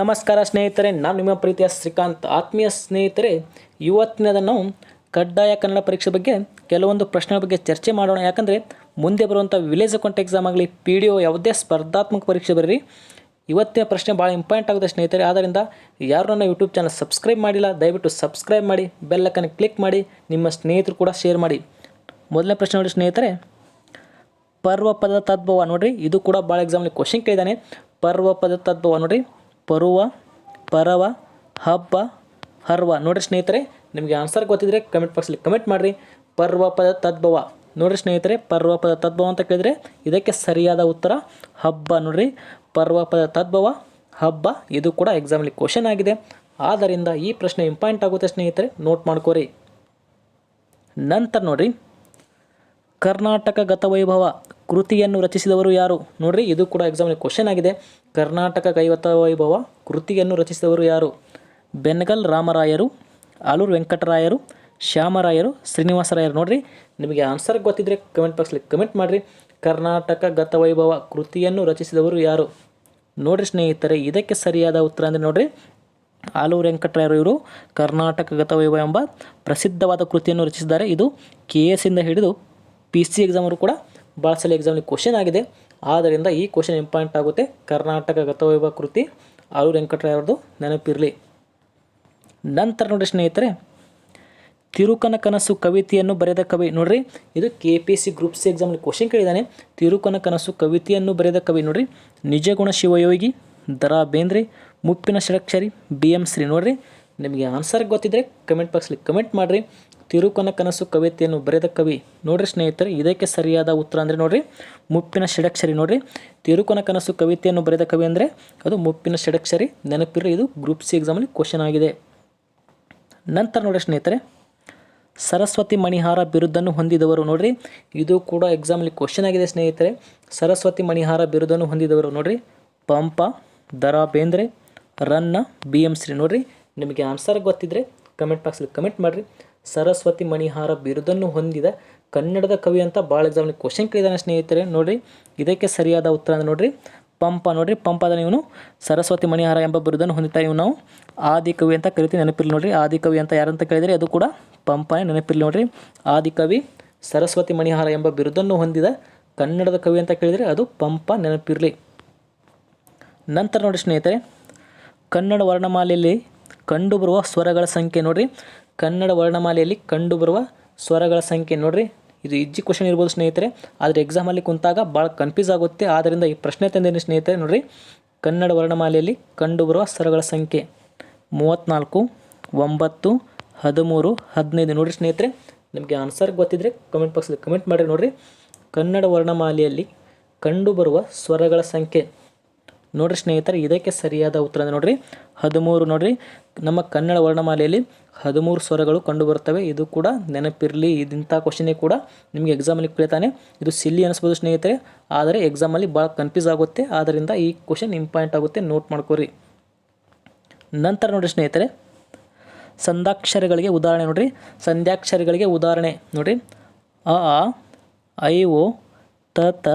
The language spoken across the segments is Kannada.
ನಮಸ್ಕಾರ ಸ್ನೇಹಿತರೆ, ನಾನು ನಿಮ್ಮ ಪ್ರೀತಿಯ ಶ್ರೀಕಾಂತ್. ಆತ್ಮೀಯ ಸ್ನೇಹಿತರೆ ಇವತ್ತಿನದ ನಾವು ಕಡ್ಡಾಯ ಕನ್ನಡ ಪರೀಕ್ಷೆ ಬಗ್ಗೆ ಕೆಲವೊಂದು ಪ್ರಶ್ನೆಗಳ ಬಗ್ಗೆ ಚರ್ಚೆ ಮಾಡೋಣ. ಯಾಕಂದರೆ, ಮುಂದೆ ಬರುವಂಥ ವಿಲೇಜ್ ಅಕೌಂಟ್ ಎಕ್ಸಾಮ್ ಆಗಲಿ ಪಿ ಡಿ ಒ ಯಾವುದೇ ಸ್ಪರ್ಧಾತ್ಮಕ ಪರೀಕ್ಷೆ ಬರೀರಿ. ಇವತ್ತಿನ ಪ್ರಶ್ನೆ ಭಾಳ ಇಂಪಾರ್ಟೆಂಟ್ ಆಗುತ್ತೆ ಸ್ನೇಹಿತರೆ. ಆದ್ದರಿಂದ ಯಾರು ನನ್ನ ಯೂಟ್ಯೂಬ್ ಚಾನಲ್ ಸಬ್ಸ್ಕ್ರೈಬ್ ಮಾಡಿಲ್ಲ, ದಯವಿಟ್ಟು ಸಬ್ಸ್ಕ್ರೈಬ್ ಮಾಡಿ ಬೆಲ್ಲಕ್ಕನ್ನು ಕ್ಲಿಕ್ ಮಾಡಿ, ನಿಮ್ಮ ಸ್ನೇಹಿತರು ಕೂಡ ಶೇರ್ ಮಾಡಿ. ಮೊದಲನೇ ಪ್ರಶ್ನೆ ನೋಡಿ ಸ್ನೇಹಿತರೆ. ಪರ್ವ ಪದ ತದ್ಭವ ನೋಡಿರಿ, ಇದು ಕೂಡ ಭಾಳ ಎಕ್ಸಾಮ್ಲಿ ಕ್ವಶನ್ ಕೇಳಿದ್ದಾನೆ. ಪರ್ವ ಪದ ತದ್ಭವ ನೋಡ್ರಿ. ಪರುವ, ಪರವ, ಹಬ್ಬ, ಹರ್ವ. ನೋಡ್ರಿ ಸ್ನೇಹಿತರೆ, ನಿಮಗೆ ಆನ್ಸರ್ ಗೊತ್ತಿದ್ರೆ ಕಮೆಂಟ್ ಬಾಕ್ಸಲ್ಲಿ ಕಮೆಂಟ್ ಮಾಡಿರಿ. ಪರ್ವ ಪದ ತದ್ಭವ. ನೋಡ್ರಿ ಸ್ನೇಹಿತರೆ ಪರ್ವ ಪದ ತದ್ಭವ ಅಂತ ಕೇಳಿದರೆ ಇದಕ್ಕೆ ಸರಿಯಾದ ಉತ್ತರ ಹಬ್ಬ. ನೋಡ್ರಿ ಪರ್ವ ಪದ ತದ್ಭವ, ಹಬ್ಬ, ಇದು ಕೂಡ ಎಕ್ಸಾಮಲ್ಲಿ ಕ್ವಶನ್ ಆಗಿದೆ. ಆದ್ದರಿಂದ ಈ ಪ್ರಶ್ನೆ ಇಂಪಾರ್ಟೆಂಟ್ ಆಗುತ್ತೆ ಸ್ನೇಹಿತರೆ ನೋಟ್ ಮಾಡ್ಕೋರಿ. ನಂತರ ನೋಡ್ರಿ, ಕರ್ನಾಟಕ ಗತವೈಭವ ಕೃತಿಯನ್ನು ರಚಿಸಿದವರು ಯಾರು? ನೋಡ್ರಿ, ಇದು ಕೂಡ ಎಕ್ಸಾಮ್ಲಿ ಕ್ವಶನ್ ಆಗಿದೆ. ಕರ್ನಾಟಕ ಗತವೈಭವ ಕೃತಿಯನ್ನು ರಚಿಸಿದವರು ಯಾರು? ಬೆನಗಲ್ ರಾಮರಾಯರು, ಆಲೂರು ವೆಂಕಟರಾಯರು, ಶ್ಯಾಮರಾಯರು, ಶ್ರೀನಿವಾಸರಾಯರು. ನೋಡ್ರಿ, ನಿಮಗೆ ಆನ್ಸರ್ ಗೊತ್ತಿದ್ರೆ ಕಮೆಂಟ್ ಬಾಕ್ಸ್ಲಿ ಕಮೆಂಟ್ ಮಾಡಿರಿ. ಕರ್ನಾಟಕ ಗತವೈಭವ ಕೃತಿಯನ್ನು ರಚಿಸಿದವರು ಯಾರು? ನೋಡ್ರಿ ಸ್ನೇಹಿತರೆ, ಇದಕ್ಕೆ ಸರಿಯಾದ ಉತ್ತರ ಅಂದರೆ ನೋಡ್ರಿ, ಆಲೂರು ವೆಂಕಟರಾಯರು ಇವರು. ಕರ್ನಾಟಕ ಗತವೈಭವ ಎಂಬ ಪ್ರಸಿದ್ಧವಾದ ಕೃತಿಯನ್ನು ರಚಿಸಿದ್ದಾರೆ. ಇದು ಕೆ ಎಸ್ ಇಂದ ಹಿಡಿದು ಪಿ ಸಿ ಎಕ್ಸಾಮರು ಕೂಡ ಭಾಳ ಸಲ ಎಕ್ಸಾಮ್ಲಿ ಕ್ವಶನ್ ಆಗಿದೆ. ಆದ್ದರಿಂದ ಈ ಕ್ವಶನ್ ಇಂಪಾರ್ಟೆಂಟ್ ಆಗುತ್ತೆ. ಕರ್ನಾಟಕ ಗತವೈಭವ ಕೃತಿ, ಆರು ವೆಂಕಟರಾಯರದು ನೆನಪಿರಲಿ. ನಂತರ ನೋಡಿ ಸ್ನೇಹಿತರೆ, ತಿರುಕನ ಕನಸು ಕವಿತೆಯನ್ನು ಬರೆದ ಕವಿ, ನೋಡ್ರಿ, ಇದು K P C group C ಎಕ್ಸಾಮ್ಲಿ question ಕೇಳಿದ್ದಾನೆ. ತಿರುಕನ ಕನಸು ಕವಿತೆಯನ್ನು ಬರೆದ ಕವಿ, ನೋಡ್ರಿ, ನಿಜಗುಣ ಶಿವಯೋಗಿ, ದರಾ ಬೇಂದ್ರೆ, ಮುಪ್ಪಿನ ಷಡಕ್ಷರಿ, ಬಿ ಎಂ ಶ್ರೀ, ನೋಡ್ರಿ, ನಿಮಗೆ ಆನ್ಸರ್ ಗೊತ್ತಿದ್ರೆ ಕಮೆಂಟ್ ಬಾಕ್ಸಲ್ಲಿ ಕಮೆಂಟ್ ಮಾಡಿರಿ. ತಿರುಕನ ಕನಸು ಕವಿತೆಯನ್ನು ಬರೆದ ಕವಿ. ನೋಡ್ರಿ ಸ್ನೇಹಿತರೆ, ಇದಕ್ಕೆ ಸರಿಯಾದ ಉತ್ತರ ಅಂದರೆ ನೋಡ್ರಿ, ಮುಪ್ಪಿನ ಷಡಕ್ಷರಿ ನೋಡ್ರಿ. ತಿರುಕನ ಕನಸು ಕವಿತೆಯನ್ನು ಬರೆದ ಕವಿ ಅಂದರೆ ಅದು ಮುಪ್ಪಿನ ಷಡಕ್ಷರಿ. ನೆನಪಿರಲಿ ಇದು ಗ್ರೂಪ್ ಸಿ ಎಕ್ಸಾಮಲ್ಲಿ ಕ್ವಶನ್ ಆಗಿದೆ. ನಂತರ ನೋಡಿ ಸ್ನೇಹಿತರೆ, ಸರಸ್ವತಿ ಮಣಿಹಾರ ಬಿರುದನ್ನು ಹೊಂದಿದವರು ನೋಡ್ರಿ. ಇದು ಕೂಡ ಎಕ್ಸಾಮಲ್ಲಿ ಕ್ವಶನ್ ಆಗಿದೆ ಸ್ನೇಹಿತರೆ. ಸರಸ್ವತಿ ಮಣಿಹಾರ ಬಿರುದನ್ನು ಹೊಂದಿದವರು ನೋಡ್ರಿ. ಪಂಪ ದರಾ ಬೇಂದ್ರೆ ರನ್ನ ಬಿ ಎಂ ಶ್ರೀ ನೋಡ್ರಿ. ನಿಮಗೆ ಆನ್ಸರ್ ಗೊತ್ತಿದ್ರೆ ಕಮೆಂಟ್ ಬಾಕ್ಸಲ್ಲಿ ಕಮೆಂಟ್ ಮಾಡಿರಿ. ಸರಸ್ವತಿ ಮಣಿಹಾರ ಬಿರುದನ್ನು ಹೊಂದಿದ ಕನ್ನಡದ ಕವಿ ಅಂತ ಭಾಳ ಎಕ್ಸಾಮ್ ಕ್ವಶನ್ ಕೇಳಿದಾನೆ ಸ್ನೇಹಿತರೆ, ನೋಡ್ರಿ. ಇದಕ್ಕೆ ಸರಿಯಾದ ಉತ್ತರ ಅಂದರೆ ನೋಡ್ರಿ, ಪಂಪ. ನೋಡಿರಿ ಪಂಪದ ಇವನು ಸರಸ್ವತಿ ಮಣಿಹಾರ ಎಂಬ ಬಿರುದನ್ನು ಹೊಂದಿತಾ ಇವು ನಾವು ಆದಿಕವಿ ಅಂತ ಕರಿತೀವಿ ನೆನಪಿರ್ಲಿ ನೋಡಿರಿ. ಆದಿಕವಿ ಅಂತ ಯಾರಂತ ಕೇಳಿದರೆ ಅದು ಕೂಡ ಪಂಪನೇ ನೆನಪಿರ್ಲಿ ನೋಡಿರಿ. ಆದಿಕವಿ ಸರಸ್ವತಿ ಮಣಿಹಾರ ಎಂಬ ಬಿರುದನ್ನು ಹೊಂದಿದ ಕನ್ನಡದ ಕವಿ ಅಂತ ಕೇಳಿದರೆ ಅದು ಪಂಪ, ನೆನಪಿರಲಿ. ನಂತರ ನೋಡಿ ಸ್ನೇಹಿತರೆ, ಕನ್ನಡ ವರ್ಣಮಾಲೆಯಲ್ಲಿ ಕಂಡುಬರುವ ಸ್ವರಗಳ ಸಂಖ್ಯೆ ನೋಡ್ರಿ. ಕನ್ನಡ ವರ್ಣಮಾಲೆಯಲ್ಲಿ ಕಂಡುಬರುವ ಸ್ವರಗಳ ಸಂಖ್ಯೆ ನೋಡ್ರಿ. ಇದು ಇಜ್ಜಿ ಕ್ವಶನ್ ಇರ್ಬೋದು ಸ್ನೇಹಿತರೆ. ಆದರೆ ಎಕ್ಸಾಮಲ್ಲಿ ಕುಂತಾಗ ಭಾಳ ಕನ್ಫ್ಯೂಸ್ ಆಗುತ್ತೆ. ಆದ್ದರಿಂದ ಈ ಪ್ರಶ್ನೆ ತಂದೇನೆ ಸ್ನೇಹಿತರೆ ನೋಡ್ರಿ. ಕನ್ನಡ ವರ್ಣಮಾಲೆಯಲ್ಲಿ ಕಂಡುಬರುವ ಸ್ವರಗಳ ಸಂಖ್ಯೆ ಮೂವತ್ತ್ನಾಲ್ಕು ಒಂಬತ್ತು, ಹದಿಮೂರು, ಹದಿನೈದು ನೋಡಿರಿ ಸ್ನೇಹಿತರೆ. ನಿಮಗೆ ಆನ್ಸರ್ ಗೊತ್ತಿದ್ರೆ ಕಮೆಂಟ್ ಬಾಕ್ಸಲ್ಲಿ ಕಮೆಂಟ್ ಮಾಡಿರಿ ನೋಡಿರಿ. ಕನ್ನಡ ವರ್ಣಮಾಲೆಯಲ್ಲಿ ಕಂಡುಬರುವ ಸ್ವರಗಳ ಸಂಖ್ಯೆ ನೋಡಿರಿ ಸ್ನೇಹಿತರೆ. ಇದಕ್ಕೆ ಸರಿಯಾದ ಉತ್ತರ ನೋಡ್ರಿ. ಹದಿಮೂರು ನೋಡಿರಿ. ನಮ್ಮ ಕನ್ನಡ ವರ್ಣಮಾಲೆಯಲ್ಲಿ ಹದಿಮೂರು ಸ್ವರಗಳು ಕಂಡುಬರುತ್ತವೆ. ಇದು ಕೂಡ ನೆನಪಿರಲಿ. ಇದಿಂಥ ಕ್ವಶನೇ ಕೂಡ ನಿಮಗೆ ಎಕ್ಸಾಮಲ್ಲಿ ಕೇಳ್ತಾನೆ. ಇದು ಸಿಲ್ಲಿ ಅನಿಸ್ಬೋದು ಸ್ನೇಹಿತರೆ. ಆದರೆ ಎಕ್ಸಾಮಲ್ಲಿ ಭಾಳ ಕನ್ಫ್ಯೂಸ್ ಆಗುತ್ತೆ. ಆದ್ದರಿಂದ ಈ ಕ್ವಶನ್ ಇಂಪಾರ್ಟೆಂಟ್ ಆಗುತ್ತೆ. ನೋಟ್ ಮಾಡ್ಕೋರಿ. ನಂತರ ನೋಡಿರಿ ಸ್ನೇಹಿತರೆ. ಸಂದಾಕ್ಷರಗಳಿಗೆ ಉದಾಹರಣೆ ನೋಡಿರಿ. ಸಂಧ್ಯಾಕ್ಷರಗಳಿಗೆ ಉದಾಹರಣೆ ನೋಡಿರಿ. ಅ ಐ, ಓ, ತ ತ,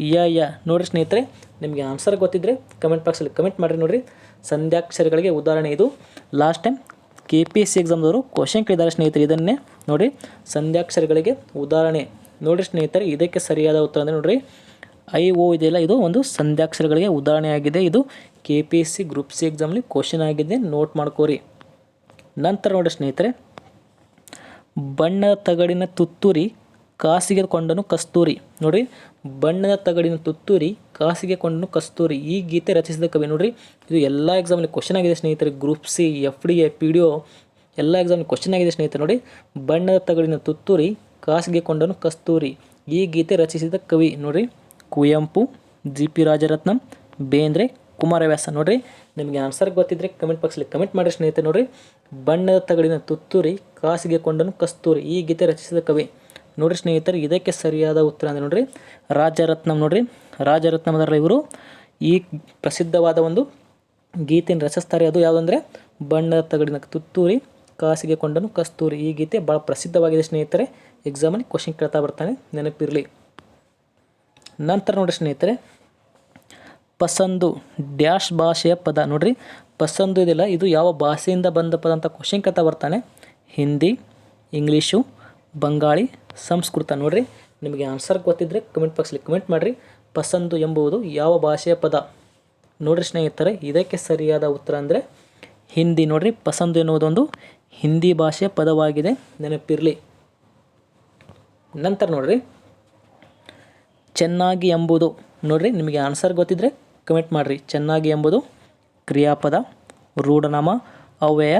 ಯ ಯ. ನೋಡಿರಿ ಸ್ನೇಹಿತರೆ, ನಿಮಗೆ ಆನ್ಸರ್ ಗೊತ್ತಿದ್ದರೆ ಕಮೆಂಟ್ ಬಾಕ್ಸಲ್ಲಿ ಕಮೆಂಟ್ ಮಾಡಿರಿ ನೋಡಿರಿ. ಸಂಧ್ಯಾಕ್ಷರಗಳಿಗೆ ಉದಾಹರಣೆ ಇದು. Last time K P S C ಎಕ್ಸಾಮ್ದವರು question ಕೇಳಿದ್ದಾರೆ ಸ್ನೇಹಿತರೆ, ಇದನ್ನೇ ನೋಡಿ. ಸಂಧ್ಯಾಕ್ಷರಗಳಿಗೆ ಉದಾಹರಣೆ. ನೋಡಿ ಸ್ನೇಹಿತರೆ, ಇದಕ್ಕೆ ಸರಿಯಾದ ಉತ್ತರ ಅಂದರೆ ನೋಡಿರಿ. ಐ ಓ ಇದೆಯಲ್ಲ, ಇದು ಒಂದು ಸಂಧ್ಯಾಕ್ಷರಗಳಿಗೆ ಉದಾಹರಣೆ ಆಗಿದೆ. ಇದು K P S C group C ಎಕ್ಸಾಮ್ಲಿ question ಆಗಿದೆ. ನೋಟ್ ಮಾಡ್ಕೋರಿ. ನಂತರ ನೋಡಿ ಸ್ನೇಹಿತರೆ ಬಣ್ಣದ ತಗಡಿನ ತುತ್ತೂರಿ ಕಾಸಿಗೆ ಕೊಂಡನು ಕಸ್ತೂರಿ. ನೋಡ್ರಿ, ಬಣ್ಣದ ತಗಡಿನ ತುತ್ತೂರಿ ಕಾಸಿಗೆ ಕೊಂಡನು ಕಸ್ತೂರಿ. ಈ ಗೀತೆ ರಚಿಸಿದ ಕವಿ ನೋಡ್ರಿ, ಇದು ಎಲ್ಲ ಎಕ್ಸಾಮಲ್ಲಿ ಕ್ವಶನ್ ಆಗಿದೆ ಸ್ನೇಹಿತರೆ. Group C F D A P D O ಎಲ್ಲ ಎಕ್ಸಾಮ್ ಕ್ವಶನ್ ಆಗಿದೆ ಸ್ನೇಹಿತರೆ ನೋಡಿ ಬಣ್ಣದ ತಗಡಿನ ತುತ್ತೂರಿ ಕಾಸಿಗೆ ಕೊಂಡನು ಕಸ್ತೂರಿ. ಈ ಗೀತೆ ರಚಿಸಿದ ಕವಿ ನೋಡ್ರಿ, ಕುವೆಂಪು ಜಿ ಪಿ ರಾಜರತ್ನಂ, ಬೇಂದ್ರೆ, ಕುಮಾರವ್ಯಾಸ ನೋಡ್ರಿ. ನಿಮಗೆ ಆನ್ಸರ್ ಗೊತ್ತಿದ್ರೆ ಕಮೆಂಟ್ ಬಾಕ್ಸಲ್ಲಿ ಕಮೆಂಟ್ ಮಾಡಿ ಸ್ನೇಹಿತರೆ ನೋಡ್ರಿ. ಬಣ್ಣದ ತಗಡಿನ ತುತ್ತೂರಿ ಕಾಸಿಗೆ ಕೊಂಡನು ಕಸ್ತೂರಿ. ಈ ಗೀತೆ ರಚಿಸಿದ ಕವಿ ನೋಡ್ರಿ ಸ್ನೇಹಿತರೆ, ಇದಕ್ಕೆ ಸರಿಯಾದ ಉತ್ತರ ಅಂದರೆ ನೋಡ್ರಿ, ರಾಜರತ್ನಂ ನೋಡ್ರಿ. ರಾಜರತ್ನಂ ಅದರಲ್ಲಿ ಇವರು, ಈ ಪ್ರಸಿದ್ಧವಾದ ಒಂದು ಗೀತೆಯನ್ನು ರಚಿಸ್ತಾರೆ. ಅದು ಯಾವುದಂದರೆ ಬಣ್ಣದ ತಗಡಿನ ತುತ್ತೂರಿ, ಕಾಸಿಗೆ ಕೊಂಡನು ಕಸ್ತೂರಿ. ಈ ಗೀತೆ ಭಾಳ ಪ್ರಸಿದ್ಧವಾಗಿದೆ ಸ್ನೇಹಿತರೆ. ಎಕ್ಸಾಮಲ್ಲಿ ಕ್ವಶನ್ ಕೇಳ್ತಾ ಬರ್ತಾನೆ, ನೆನಪಿರಲಿ. ನಂತರ ನೋಡಿ ಸ್ನೇಹಿತರೆ, ಪಸಂದು ಡ್ಯಾಶ್ ಭಾಷೆಯ ಪದ ನೋಡಿರಿ. ಪಸಂದು ಇದಿಲ್ಲ, ಇದು ಯಾವ ಭಾಷೆಯಿಂದ ಬಂದ ಪದ ಅಂತ ಕ್ವಶನ್ ಕೇಳ್ತಾ ಬರ್ತಾನೆ. ಹಿಂದಿ ಇಂಗ್ಲೀಷು ಬಂಗಾಳಿ ಸಂಸ್ಕೃತ ನೋಡ್ರಿ. ನಿಮಗೆ ಆನ್ಸರ್ ಗೊತ್ತಿದ್ದರೆ ಕಮೆಂಟ್ ಬಾಕ್ಸಲ್ಲಿ ಕಮೆಂಟ್ ಮಾಡಿರಿ. ಪಸಂದು ಎಂಬುದು ಯಾವ ಭಾಷೆಯ ಪದ? ನೋಡ್ರಿ ಸ್ನೇಹಿತರೆ, ಇದಕ್ಕೆ ಸರಿಯಾದ ಉತ್ತರ ಅಂದರೆ ಹಿಂದಿ ನೋಡ್ರಿ. ಪಸಂದು ಎನ್ನುವುದೊಂದು ಹಿಂದಿ ಭಾಷೆಯ ಪದವಾಗಿದೆ. ನೆನಪಿರಲಿ. ನಂತರ ನೋಡ್ರಿ. ಚೆನ್ನಾಗಿ ಎಂಬುದು ನೋಡ್ರಿ, ನಿಮಗೆ ಆನ್ಸರ್ ಗೊತ್ತಿದ್ದರೆ ಕಮೆಂಟ್ ಮಾಡಿರಿ. ಚೆನ್ನಾಗಿ ಎಂಬುದು ಕ್ರಿಯಾಪದ, ರೂಢನಾಮ ಅವ್ಯಯ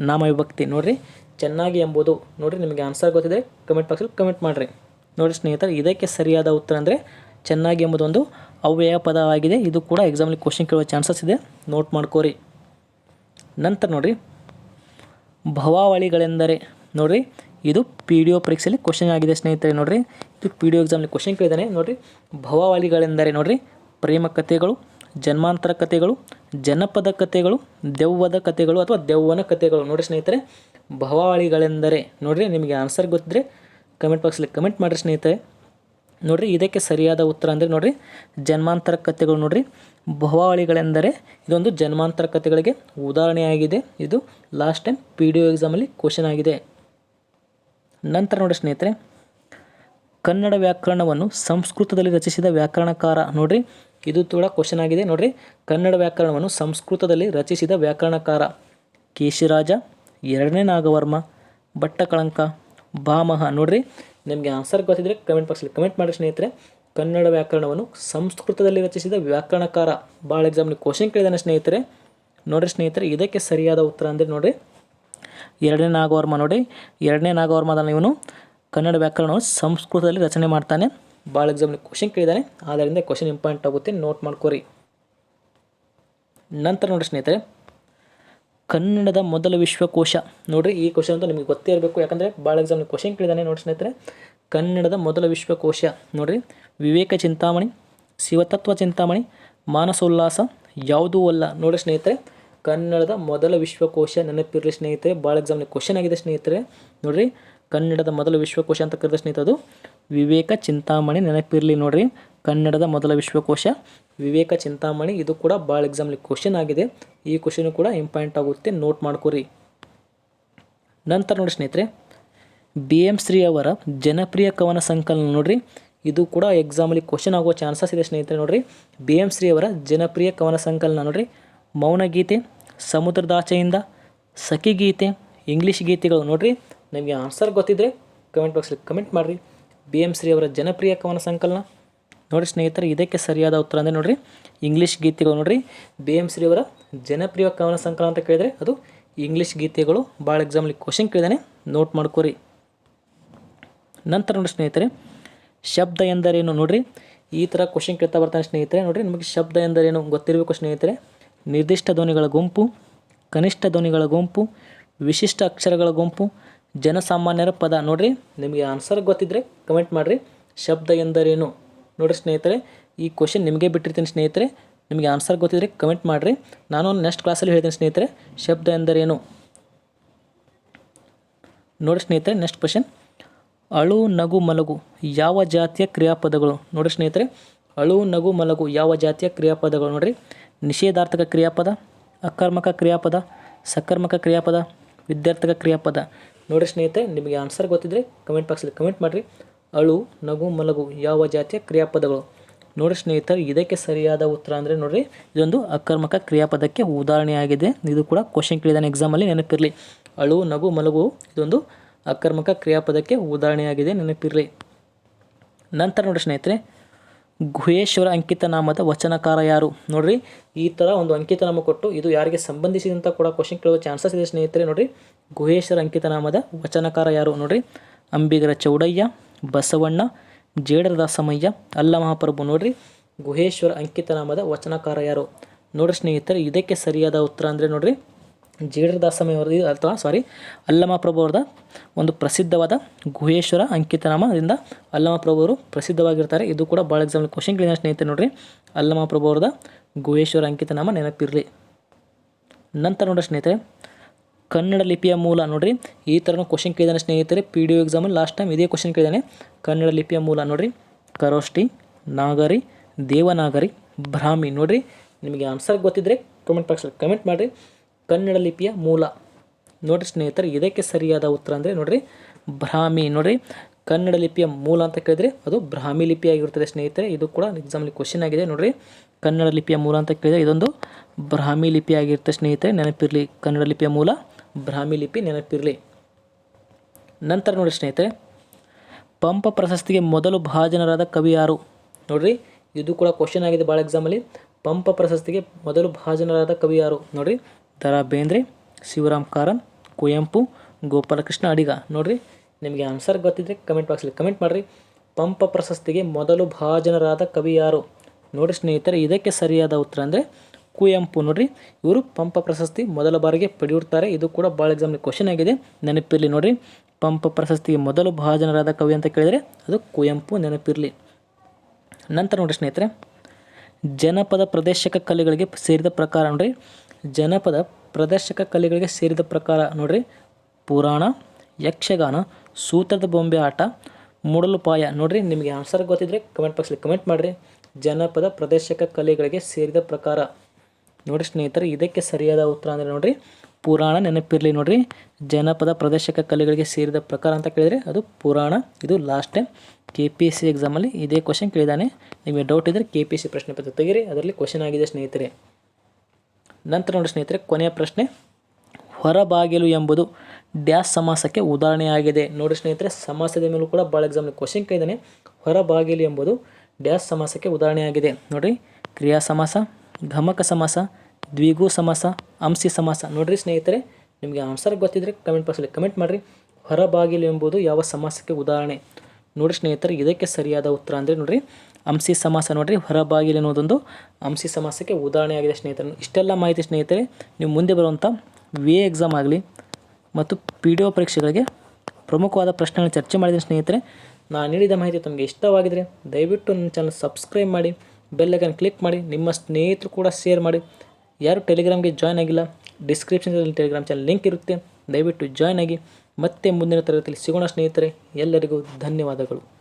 ನಾಮವಿಭಕ್ತಿ ನೋಡ್ರಿ. ಚೆನ್ನಾಗಿ ಎಂಬುದು ನೋಡಿರಿ ನಿಮಗೆ ಆನ್ಸರ್ ಗೊತ್ತಿದೆ ಕಮೆಂಟ್ ಬಾಕ್ಸಲ್ಲಿ ಕಮೆಂಟ್ ಮಾಡಿರಿ. ನೋಡಿ ಸ್ನೇಹಿತರೆ, ಇದಕ್ಕೆ ಸರಿಯಾದ ಉತ್ತರ ಅಂದರೆ ಚೆನ್ನಾಗಿ ಎಂಬುದೊಂದು ಅವ್ಯಯ ಪದವಾಗಿದೆ. ಇದು ಕೂಡ ಎಕ್ಸಾಮಲ್ಲಿ ಕ್ವಶನ್ ಕೇಳುವ ಚಾನ್ಸಸ್ ಇದೆ. ನೋಟ್ ಮಾಡ್ಕೋರಿ. ನಂತರ ನೋಡಿರಿ, ಭವಾವಳಿಗಳೆಂದರೆ ನೋಡಿರಿ, ಇದು ಪಿ ಡಿ ಒ ಪರೀಕ್ಷೆಯಲ್ಲಿ ಕ್ವಶನ್ ಆಗಿದೆ ಸ್ನೇಹಿತರೆ ನೋಡಿರಿ. ಇದು ಪಿ ಡಿ ಒ ಎಕ್ಸಾಮಲ್ಲಿ ಕ್ವಶನ್ ಕೇಳಿದ್ದಾನೆ. ನೋಡಿರಿ, ಭವಾವಳಿಗಳೆಂದರೆ ನೋಡಿರಿ, ಪ್ರೇಮ ಕಥೆಗಳು, ಜನ್ಮಾಂತರ ಕಥೆಗಳು, ಜನಪದ ಕಥೆಗಳು, ದೆವ್ವದ ಕಥೆಗಳು ಅಥವಾ ದೆವ್ವನ ಕಥೆಗಳು. ನೋಡಿ ಸ್ನೇಹಿತರೆ ಭವಾವಳಿಗಳೆಂದರೆ ನೋಡಿರಿ ನಿಮಗೆ ಆನ್ಸರ್ ಗೊತ್ತಿದ್ರೆ ಕಮೆಂಟ್ ಬಾಕ್ಸಲ್ಲಿ ಕಮೆಂಟ್ ಮಾಡಿರಿ ಸ್ನೇಹಿತರೆ. ನೋಡಿರಿ ಇದಕ್ಕೆ ಸರಿಯಾದ ಉತ್ತರ ಅಂದರೆ ನೋಡಿರಿ ಜನ್ಮಾಂತರ ಕಥೆಗಳು ನೋಡಿರಿ. ಭವಾವಳಿಗಳೆಂದರೆ ಇದೊಂದು ಜನ್ಮಾಂತರ ಕಥೆಗಳಿಗೆ ಉದಾಹರಣೆಯಾಗಿದೆ. ಇದು last time P D O ಎಕ್ಸಾಮಲ್ಲಿ ಕ್ವಶನ್ ಆಗಿದೆ. ನಂತರ ನೋಡಿ ಸ್ನೇಹಿತರೆ, ಕನ್ನಡ ವ್ಯಾಕರಣವನ್ನು ಸಂಸ್ಕೃತದಲ್ಲಿ ರಚಿಸಿದ ವ್ಯಾಕರಣಕಾರ ನೋಡಿರಿ. ಇದು ಕೂಡ ಕ್ವಶನ್ ಆಗಿದೆ ನೋಡ್ರಿ. ಕನ್ನಡ ವ್ಯಾಕರಣವನ್ನು ಸಂಸ್ಕೃತದಲ್ಲಿ ರಚಿಸಿದ ವ್ಯಾಕರಣಕಾರ ಕೇಶಿರಾಜ ಎರಡನೇ ನಾಗವರ್ಮ ಭಟ್ಟಕಳಂಕ ಭಾಮಹ ನೋಡ್ರಿ, ನಿಮಗೆ ಆನ್ಸರ್ ಗೊತ್ತಿದ್ರೆ ಕಮೆಂಟ್ ಬಾಕ್ಸಲ್ಲಿ ಕಮೆಂಟ್ ಮಾಡಿ ಸ್ನೇಹಿತರೆ. ಕನ್ನಡ ವ್ಯಾಕರಣವನ್ನು ಸಂಸ್ಕೃತದಲ್ಲಿ ರಚಿಸಿದ ವ್ಯಾಕರಣಕಾರ. ಭಾಳ ಎಕ್ಸಾಮ್ಲಿ ಕ್ವಶನ್ ಕೇಳಿದಾನೆ ಸ್ನೇಹಿತರೆ. ನೋಡ್ರಿ ಸ್ನೇಹಿತರೆ, ಇದಕ್ಕೆ ಸರಿಯಾದ ಉತ್ತರ ಅಂದರೆ ನೋಡ್ರಿ, ಎರಡನೇ ನಾಗವರ್ಮ ನೋಡಿ. ಎರಡನೇ ನಾಗವರ್ಮದಲ್ಲಿ ಇವನು ಕನ್ನಡ ವ್ಯಾಕರಣವನ್ನು ಸಂಸ್ಕೃತದಲ್ಲಿ ರಚನೆ ಮಾಡ್ತಾನೆ. ಭಾಳ ಎಕ್ಸಾಮ್ಲಿ ಕ್ವಶನ್ ಕೇಳಿದಾನೆ. ಆದ್ದರಿಂದ ಕ್ವಶನ್ ಇಂಪಾರ್ಟೆಂಟ್ ಆಗುತ್ತೆ. ನೋಟ್ ಮಾಡ್ಕೋರಿ. ನಂತರ ನೋಡಿ ಸ್ನೇಹಿತರೆ ಕನ್ನಡದ ಮೊದಲ ವಿಶ್ವಕೋಶ. ನೋಡ್ರಿ, ಈ ಕ್ವಶನ್ ಅಂತೂ ನಿಮಗೆ ಗೊತ್ತೇ ಇರಬೇಕು. ಯಾಕಂದರೆ ಭಾಳ ಎಕ್ಸಾಮ್ ಕ್ವಶನ್ ಕೇಳಿದಾನೆ ನೋಡಿ ಸ್ನೇಹಿತರೆ. ಕನ್ನಡದ ಮೊದಲ ವಿಶ್ವಕೋಶ. ನೋಡ್ರಿ, ವಿವೇಕ ಚಿಂತಾಮಣಿ, ಶಿವತತ್ವ ಚಿಂತಾಮಣಿ, ಮಾನಸೋಲ್ಲಾಸ ಯಾವುದೂ ಅಲ್ಲ. ನೋಡಿ ಸ್ನೇಹಿತರೆ, ಕನ್ನಡದ ಮೊದಲ ವಿಶ್ವಕೋಶ ನೆನಪಿರಲಿ ಸ್ನೇಹಿತರೆ. ಭಾಳ ಎಕ್ಸಾಮ್ನ ಕ್ವಶನ್ ಆಗಿದೆ ಸ್ನೇಹಿತರೆ. ನೋಡ್ರಿ, ಕನ್ನಡದ ಮೊದಲ ವಿಶ್ವಕೋಶ ಅಂತ ಕರೆದ ಸ್ನೇಹಿತರೆ ಅದು ವಿವೇಕ ಚಿಂತಾಮಣಿ ನೆನಪಿರಲಿ ನೋಡ್ರಿ. ಕನ್ನಡದ ಮೊದಲ ವಿಶ್ವಕೋಶ. ವಿವೇಕ ಚಿಂತಾಮಣಿ, ಇದು ಕೂಡ ಭಾಳ ಎಕ್ಸಾಮ್ಲಿ ಕ್ವಶನ್ ಆಗಿದೆ. ಈ ಕ್ವಶನು ಕೂಡ ಇಂಪಾರ್ಟೆಂಟ್ ಆಗುತ್ತೆ ನೋಟ್ ಮಾಡ್ಕೊರಿ. ನಂತರ ನೋಡಿ ಸ್ನೇಹಿತರೆ ಬಿ ಎಂ ಶ್ರೀ ಅವರ ಜನಪ್ರಿಯ ಕವನ ಸಂಕಲನ ನೋಡ್ರಿ. ಇದು ಕೂಡ ಎಕ್ಸಾಮಲ್ಲಿ ಕ್ವಶನ್ ಆಗುವ ಚಾನ್ಸಸ್ ಇದೆ ಸ್ನೇಹಿತರೆ ನೋಡ್ರಿ. ಬಿ ಎಂ ಶ್ರೀ ಅವರ ಜನಪ್ರಿಯ ಕವನ ಸಂಕಲನ ನೋಡ್ರಿ. ಮೌನಗೀತೆ ಸಮುದ್ರದಾಚೆಯಿಂದ ಸಖಿಗೀತೆ ಇಂಗ್ಲೀಷ್ ಗೀತೆಗಳು ನೋಡ್ರಿ. ನಿಮಗೆ ಆನ್ಸರ್ ಗೊತ್ತಿದ್ರೆ ಕಮೆಂಟ್ ಬಾಕ್ಸಲ್ಲಿ ಕಮೆಂಟ್ ಮಾಡಿರಿ. ಬಿ ಎಂ ಶ್ರೀ ಅವರ ಜನಪ್ರಿಯ ಕವನ ಸಂಕಲನ. ನೋಡಿ ಸ್ನೇಹಿತರೆ, ಇದಕ್ಕೆ ಸರಿಯಾದ ಉತ್ತರ ಅಂದರೆ ನೋಡಿರಿ ಇಂಗ್ಲೀಷ್ ಗೀತೆಗಳು ನೋಡಿರಿ. ಬಿ ಎಂ ಶ್ರೀ ಅವರ ಜನಪ್ರಿಯ ಕವನ ಸಂಕಲನ ಅಂತ ಕೇಳಿದರೆ ಅದು ಇಂಗ್ಲೀಷ್ ಗೀತೆಗಳು. ಭಾಳ ಎಕ್ಸಾಮ್ಲಿ ಕ್ವಶನ್ ಕೇಳಿದಾನೆ ನೋಟ್ ಮಾಡ್ಕೋರಿ. ನಂತರ ನೋಡಿ ಸ್ನೇಹಿತರೆ, ಶಬ್ದ ಎಂದರೇನು ನೋಡಿರಿ? ಈ ಥರ ಕ್ವಶನ್ ಕೇಳ್ತಾ ಬರ್ತಾನೆ ಸ್ನೇಹಿತರೆ, ನೋಡಿರಿ ನಿಮಗೆ ಶಬ್ದ ಎಂದರೇನು ಗೊತ್ತಿರಬೇಕು ಸ್ನೇಹಿತರೆ? ನಿರ್ದಿಷ್ಟ ಧ್ವನಿಗಳ ಗುಂಪು, ಕನಿಷ್ಠ ಧ್ವನಿಗಳ ಗುಂಪು, ವಿಶಿಷ್ಟ ಅಕ್ಷರಗಳ ಗುಂಪು ಜನಸಾಮಾನ್ಯರ ಪದ. ನೋಡ್ರಿ, ನಿಮಗೆ ಆನ್ಸರ್ ಗೊತ್ತಿದ್ರೆ ಕಮೆಂಟ್ ಮಾಡಿರಿ. ಶಬ್ದ ಎಂದರೇನು? ನೋಡ್ರಿ ಸ್ನೇಹಿತರೆ, ಈ ಕ್ವಶನ್ ನಿಮಗೆ ಬಿಟ್ಟಿರ್ತೀನಿ ಸ್ನೇಹಿತರೆ. ನಿಮಗೆ ಆನ್ಸರ್ ಗೊತ್ತಿದ್ರೆ ಕಮೆಂಟ್ ಮಾಡಿರಿ. ನಾನು ನೆಕ್ಸ್ಟ್ ಕ್ಲಾಸಲ್ಲಿ ಹೇಳ್ತೀನಿ ಸ್ನೇಹಿತರೆ, ಶಬ್ದ ಎಂದರೇನು? ನೋಡಿ ಸ್ನೇಹಿತರೆ ನೆಕ್ಸ್ಟ್ ಕ್ವಶನ್ ಅಳು, ನಗು, ಮಲಗು, ಯಾವ ಜಾತಿಯ ಕ್ರಿಯಾಪದಗಳು? ನೋಡಿ ಸ್ನೇಹಿತರೆ, ಅಳು, ನಗು, ಮಲಗು, ಯಾವ ಜಾತಿಯ ಕ್ರಿಯಾಪದಗಳು? ನೋಡ್ರಿ, ನಿಷೇಧಾರ್ಥಕ ಕ್ರಿಯಾಪದ, ಅಕರ್ಮಕ ಕ್ರಿಯಾಪದ, ಸಕರ್ಮಕ ಕ್ರಿಯಾಪದ, ವಿದ್ಯಾರ್ಥಕ ಕ್ರಿಯಾಪದ. ನೋಡ್ರಿ ಸ್ನೇಹಿತರೆ, ನಿಮಗೆ ಆನ್ಸರ್ ಗೊತ್ತಿದ್ರೆ ಕಮೆಂಟ್ ಬಾಕ್ಸಲ್ಲಿ ಕಮೆಂಟ್ ಮಾಡಿರಿ. ಅಳು, ನಗು, ಮಲಗು, ಯಾವ ಜಾತಿಯ ಕ್ರಿಯಾಪದಗಳು? ನೋಡಿ ಸ್ನೇಹಿತರೆ, ಇದಕ್ಕೆ ಸರಿಯಾದ ಉತ್ತರ ಅಂದರೆ ನೋಡಿರಿ, ಇದೊಂದು ಅಕರ್ಮಕ ಕ್ರಿಯಾಪದಕ್ಕೆ ಉದಾಹರಣೆಯಾಗಿದೆ ಇದು ಕೂಡ ಕ್ವಶನ್ ಕೇಳಿದಾನೆ ಎಕ್ಸಾಮಲ್ಲಿ ನೆನಪಿರಲಿ. ಅಳು, ನಗು, ಮಲಗು, ಇದೊಂದು ಅಕರ್ಮಕ ಕ್ರಿಯಾಪದಕ್ಕೆ ಉದಾಹರಣೆಯಾಗಿದೆ ನೆನಪಿರಲಿ. ನಂತರ ನೋಡಿ ಸ್ನೇಹಿತರೆ ಗುಹೇಶ್ವರ ಅಂಕಿತ ನಾಮದ ವಚನಕಾರ ಯಾರು? ನೋಡ್ರಿ, ಈ ಥರ ಒಂದು ಅಂಕಿತನಾಮ ಕೊಟ್ಟು ಇದು ಯಾರಿಗೆ ಸಂಬಂಧಿಸಿದಂಥ ಕೂಡ ಕ್ವಶನ್ ಕೇಳುವ ಚಾನ್ಸಸ್ ಇದೆ ಸ್ನೇಹಿತರೆ, ನೋಡ್ರಿ. ಗುಹೇಶ್ವರ ಅಂಕಿತ ನಾಮದ ವಚನಕಾರ ಯಾರು? ನೋಡ್ರಿ, ಅಂಬಿಗರ ಚೌಡಯ್ಯ, ಬಸವಣ್ಣ ಜೇಡರ ದಾಸಮಯ್ಯ ಅಲ್ಲ ಮಹಾಪ್ರಭು. ನೋಡ್ರಿ, ಗುಹೇಶ್ವರ ಅಂಕಿತ ನಾಮದ ವಚನಕಾರ ಯಾರು? ನೋಡ್ರಿ ಸ್ನೇಹಿತರೆ, ಇದಕ್ಕೆ ಸರಿಯಾದ ಉತ್ತರ ಅಂದರೆ ನೋಡ್ರಿ ಜೇಡರ ಅವರದ್ದು ಅಥವಾ ಸಾರಿ ಅಲ್ಲಮ ಪ್ರಭು ಒಂದು ಪ್ರಸಿದ್ಧವಾದ ಗುಹೇಶ್ವರ ಅಂಕಿತನಾಮದಿಂದ ಅಲ್ಲಮ ಪ್ರಭು ಅವರು ಪ್ರಸಿದ್ಧವಾಗಿರ್ತಾರೆ. ಇದು ಕೂಡ ಭಾಳ ಎಕ್ಸಾಂಪಲ್ ಕ್ವಶನ್ ಕೇಳಿದ ಸ್ನೇಹಿತರೆ ನೋಡಿರಿ. ಅಲ್ಲಮ ಪ್ರಭು ಗುಹೇಶ್ವರ ಅಂಕಿತನಾಮ ನೆನಪಿರಲಿ. ನಂತರ ನೋಡ್ರಿ ಸ್ನೇಹಿತರೆ, ಕನ್ನಡ ಲಿಪಿಯ ಮೂಲ ನೋಡ್ರಿ. ಈ ಥರನೂ ಕ್ವಶನ್ ಕೇಳಿದಾನೆ ಸ್ನೇಹಿತರೆ ಪಿ ಡಿ ಒ ಎಕ್ಸಾಮಲ್ಲಿ ಲಾಸ್ಟ್ ಟೈಮ್ ಇದೇ ಕ್ವಶನ್ ಕೇಳಿದಾನೆ. ಕನ್ನಡ ಲಿಪಿಯ ಮೂಲ ನೋಡ್ರಿ. ಕರೋಷ್ಟಿ ನಾಗರಿ, ದೇವನಾಗರಿ, ಬ್ರಾಹ್ಮಿ ನೋಡಿರಿ. ನಿಮಗೆ ಆನ್ಸರ್ ಗೊತ್ತಿದ್ದರೆ ಕಮೆಂಟ್ ಬಾಕ್ಸಲ್ಲಿ ಕಮೆಂಟ್ ಮಾಡಿರಿ. ಕನ್ನಡ ಲಿಪಿಯ ಮೂಲ. ನೋಡಿರಿ ಸ್ನೇಹಿತರೆ, ಇದಕ್ಕೆ ಸರಿಯಾದ ಉತ್ತರ ಅಂದರೆ ನೋಡಿರಿ ಬ್ರಾಹ್ಮಿ. ನೋಡಿರಿ, ಕನ್ನಡ ಲಿಪಿಯ ಮೂಲ ಅಂತ ಕೇಳಿದರೆ ಅದು ಬ್ರಾಹ್ಮಿ ಲಿಪಿಯಾಗಿರುತ್ತದೆ ಸ್ನೇಹಿತರೆ. ಇದು ಕೂಡ ಎಕ್ಸಾಮ್ಲಿ ಕ್ವಶನ್ ಆಗಿದೆ. ನೋಡಿರಿ, ಕನ್ನಡ ಲಿಪಿಯ ಮೂಲ ಅಂತ ಕೇಳಿದರೆ ಇದೊಂದು ಬ್ರಾಹ್ಮಿ ಲಿಪಿಯಾಗಿರುತ್ತೆ ಸ್ನೇಹಿತರೆ. ನೆನಪಿರಲಿ, ಕನ್ನಡ ಲಿಪಿಯ ಮೂಲ, ಬ್ರಾಹ್ಮಿ ಲಿಪಿ ನೆನಪಿರಲಿ. ನಂತರ ನೋಡಿ ಸ್ನೇಹಿತರೆ, ಪಂಪ ಪ್ರಶಸ್ತಿಗೆ ಮೊದಲು ಭಾಜನರಾದ ಕವಿ ಯಾರು? ನೋಡ್ರಿ, ಇದು ಕೂಡ ಕ್ವಶನ್ ಆಗಿದೆ ಭಾಳ ಎಕ್ಸಾಮಲ್ಲಿ ಪಂಪ ಪ್ರಶಸ್ತಿಗೆ ಮೊದಲು ಭಾಜನರಾದ ಕವಿ ಯಾರು? ನೋಡ್ರಿ ದ ರಾ ಬೇಂದ್ರೆ ಶಿವರಾಮ್ ಕಾರಂತ್ ಕುವೆಂಪು, ಗೋಪಾಲಕೃಷ್ಣ ಅಡಿಗ. ನೋಡ್ರಿ, ನಿಮಗೆ ಆನ್ಸರ್ ಗೊತ್ತಿದ್ದರೆ ಕಮೆಂಟ್ ಬಾಕ್ಸಲ್ಲಿ ಕಮೆಂಟ್ ಮಾಡಿರಿ. ಪಂಪ ಪ್ರಶಸ್ತಿಗೆ ಮೊದಲು ಭಾಜನರಾದ ಕವಿ ಯಾರು? ನೋಡಿ ಸ್ನೇಹಿತರೆ, ಇದಕ್ಕೆ ಸರಿಯಾದ ಉತ್ತರ ಅಂದರೆ ಕುವೆಂಪು. ನೋಡ್ರಿ, ಇವರು ಪಂಪ ಪ್ರಶಸ್ತಿ ಮೊದಲ ಬಾರಿಗೆ ಪಡೆಯುತ್ತಾರೆ. ಇದು ಕೂಡ ಭಾಳ ಎಕ್ಸಾಮ್ಲಿ ಕ್ವಶನ್ ಆಗಿದೆ. ನೆನಪಿರಲಿ ನೋಡ್ರಿ, ಪಂಪ ಪ್ರಶಸ್ತಿಗೆ ಮೊದಲು ಭಾಜನರಾದ ಕವಿ ಅಂತ ಕೇಳಿದರೆ ಅದು ಕುವೆಂಪು ನೆನಪಿರಲಿ. ನಂತರ ನೋಡಿ ಸ್ನೇಹಿತರೆ, ಜನಪದ ಪ್ರದೇಶಕ ಕಲೆಗಳಿಗೆ ಸೇರಿದ ಪ್ರಕಾರ ನೋಡ್ರಿ ಜನಪದ ಪ್ರದರ್ಶಕ ಕಲೆಗಳಿಗೆ ಸೇರಿದ ಪ್ರಕಾರ ನೋಡ್ರಿ. ಪುರಾಣ, ಯಕ್ಷಗಾನ, ಸೂತ್ರದ ಬೊಂಬೆ ಆಟ, ಮೂಡಲುಪಾಯ ನೋಡ್ರಿ. ನಿಮಗೆ ಆನ್ಸರ್ ಗೊತ್ತಿದ್ರೆ ಕಮೆಂಟ್ ಬಾಕ್ಸಲ್ಲಿ ಕಮೆಂಟ್ ಮಾಡಿರಿ. ಜನಪದ ಪ್ರದರ್ಶಕ ಕಲೆಗಳಿಗೆ ಸೇರಿದ ಪ್ರಕಾರ. ನೋಡಿ ಸ್ನೇಹಿತರೆ, ಇದಕ್ಕೆ ಸರಿಯಾದ ಉತ್ತರ ಅಂದರೆ ನೋಡ್ರಿ, ಪುರಾಣ ನೆನಪಿರಲಿ ನೋಡ್ರಿ. ಜನಪದ ಪ್ರದರ್ಶಕ ಕಲೆಗಳಿಗೆ ಸೇರಿದ ಪ್ರಕಾರ ಅಂತ ಕೇಳಿದರೆ ಅದು ಪುರಾಣ, ಇದು last time K P S C ಎಕ್ಸಾಮಲ್ಲಿ ಇದೇ ಕ್ವಶನ್ ಕೇಳಿದಾನೆ. ನಿಮಗೆ ಡೌಟ್ ಇದ್ದರೆ ಕೆ ಪಿ ಎಸ್ ಸಿ ಪ್ರಶ್ನೆ ಪತ್ರ ತೆಗೀರಿ. ಅದರಲ್ಲಿ ಕ್ವಶನ್ ಆಗಿದೆ ಸ್ನೇಹಿತರೆ. ನಂತರ ನೋಡಿ ಸ್ನೇಹಿತರೆ, ಕೊನೆಯ ಪ್ರಶ್ನೆ. ಹೊರಬಾಗಿಲು ಎಂಬುದು ಡ್ಯಾಶ್ ಸಮಾಸಕ್ಕೆ ಉದಾಹರಣೆಯಾಗಿದೆ. ನೋಡಿ ಸ್ನೇಹಿತರೆ, ಸಮಾಸದ ಮೇಲೂ ಕೂಡ ಭಾಳ ಎಕ್ಸಾಮ್ನ ಕ್ವಶನ್ ಕೈದಾನೆ ಹೊರಬಾಗಿಲು ಎಂಬುದು ಡ್ಯಾಶ್ ಸಮಾಸಕ್ಕೆ ಉದಾಹರಣೆಯಾಗಿದೆ. ನೋಡಿರಿ ಕ್ರಿಯಾ ಸಮಾಸ ಗಮಕ ಸಮಾಸ, ದ್ವಿಗು ಸಮಾಸ, ಅಂಸಿ ಸಮಾಸ. ನೋಡಿರಿ ಸ್ನೇಹಿತರೆ, ನಿಮಗೆ ಆನ್ಸರ್ ಗೊತ್ತಿದ್ದರೆ ಕಮೆಂಟ್ ಬಾಕ್ಸಲ್ಲಿ ಕಮೆಂಟ್ ಮಾಡಿರಿ. ಹೊರಬಾಗಿಲು ಎಂಬುದು ಯಾವ ಸಮಾಸಕ್ಕೆ ಉದಾಹರಣೆ? ನೋಡಿ ಸ್ನೇಹಿತರೆ, ಇದಕ್ಕೆ ಸರಿಯಾದ ಉತ್ತರ ಅಂದರೆ ನೋಡಿರಿ, ಅಂಸಿ ಸಮಾಸ ನೋಡಿರಿ, ಹೊರಬಾಗಿಲು ಅನ್ನೋದೊಂದು ಅಂಸಿ ಸಮಾಸಕ್ಕೆ ಉದಾಹರಣೆಯಾಗಿದೆ ಸ್ನೇಹಿತರೆ. ಇಷ್ಟೆಲ್ಲ ಮಾಹಿತಿ ಸ್ನೇಹಿತರೆ, ನೀವು ಮುಂದೆ ಬರುವಂಥ ವಿ ಎ ಎಕ್ಸಾಮ್ ಆಗಲಿ ಮತ್ತು ಪಿ ಡಿ ಒ ಪರೀಕ್ಷೆಗಳಿಗೆ ಪ್ರಮುಖವಾದ ಪ್ರಶ್ನೆಗಳನ್ನು ಚರ್ಚೆ ಮಾಡಿದ ಸ್ನೇಹಿತರೆ. ನಾನು ನೀಡಿದ ಮಾಹಿತಿ ತಮಗೆ ಇಷ್ಟವಾಗಿದ್ದರೆ ದಯವಿಟ್ಟು ನನ್ನ ಚಾನಲ್ ಸಬ್ಸ್ಕ್ರೈಬ್ ಮಾಡಿ ಬೆಲ್ಲೈಕನ್ ಕ್ಲಿಕ್ ಮಾಡಿ, ನಿಮ್ಮ ಸ್ನೇಹಿತರು ಕೂಡ ಶೇರ್ ಮಾಡಿ. ಯಾರು ಟೆಲಿಗ್ರಾಮ್ಗೆ ಜಾಯ್ನ್ ಆಗಿಲ್ಲ ಡಿಸ್ಕ್ರಿಪ್ಷನ್ ಟೆಲಿಗ್ರಾಮ್ ಚಾನಲ್ ಲಿಂಕ್ ಇರುತ್ತೆ. ದಯವಿಟ್ಟು ಜಾಯ್ನ್ ಆಗಿ ಮತ್ತೆ ಮುಂದಿನ ತರಗತಿಯಲ್ಲಿ ಸಿಗೋಣ ಸ್ನೇಹಿತರೆ ಎಲ್ಲರಿಗೂ ಧನ್ಯವಾದಗಳು.